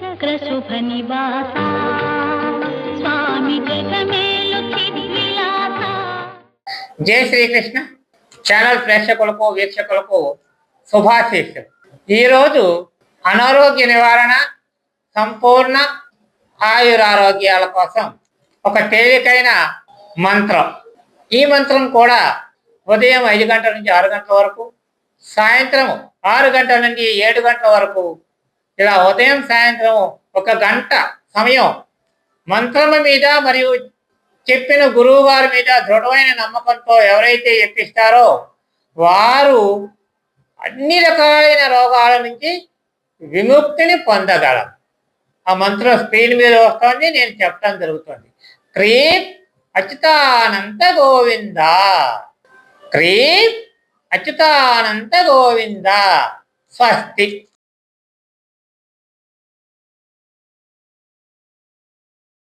చక్ర నివాస స్వామి జగమేలు జై శ్రీకృష్ణ ఛానల్ ప్రేక్షకులకు వీక్షకులకు శుభాశీస్సులు. ఈరోజు అనారోగ్య నివారణ సంపూర్ణ ఆయురారోగ్యాల కోసం ఒక తేలికైన మంత్రం. ఈ మంత్రం కూడా ఉదయం ఐదు గంటల నుంచి ఆరు గంటల వరకు సాయంత్రం ఆరు గంటల నుండి ఏడు గంటల వరకు ఇలా ఉదయం సాయంత్రం ఒక గంట సమయం మంత్రము మీద మరియు చెప్పిన గురువు గారి మీద దృఢమైన నమ్మకంతో ఎవరైతే ఎక్కిస్తారో వారు అన్ని రకాలైన రోగాల నుంచి విముక్తిని పొందగలం ఆ మంత్రం స్క్రీన్ మీద వస్తుంది నేను చెప్పడం జరుగుతుంది. క్రీప్ అచ్యుతానంత గోవింద. క్రీప్ అచ్యుతానంత గోవింద. స్వస్తి.